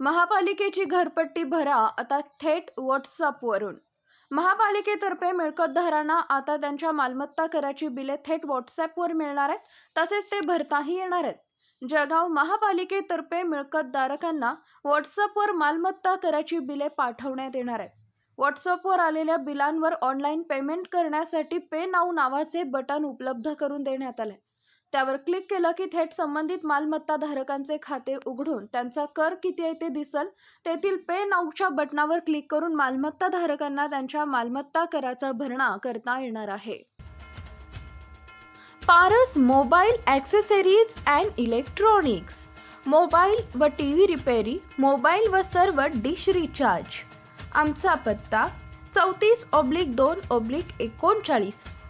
महापालिकेची घरपट्टी भरा आता थेट व्हॉट्सअपवरून. महापालिकेतर्फे मिळकतदारांना आता त्यांच्या मालमत्ता कराची बिले थेट व्हॉट्सॲपवर मिळणार आहेत तसेच ते भरताही येणार आहेत. जळगाव महापालिकेतर्फे मिळकतधारकांना व्हॉट्सअपवर मालमत्ता कराची बिले पाठवण्यात येणार आहेत. व्हॉट्सअपवर आलेल्या बिलांवर ऑनलाईन पेमेंट करण्यासाठी पे नाऊ नावाचे बटन उपलब्ध करून देण्यात आले. त्यावर क्लिक केलं की थेट संबंधित मालमत्ता धारकांचे खाते उघडून त्यांचा कर किती आहे ते दिसल. तेथील पे नाऊच्या बटनावर क्लिक करून मालमत्ता धारकांना त्यांच्या मालमत्ता कराचा भरणा करता येणार आहे. Paras mobile accessories and electronics. Mobile व टी व्ही रिपेरी मोबाईल व सर्व डिश रिचार्ज. आमचा पत्ता चौतीस ऑब्लिक दोन ऑब्लिक एकोणचाळीस.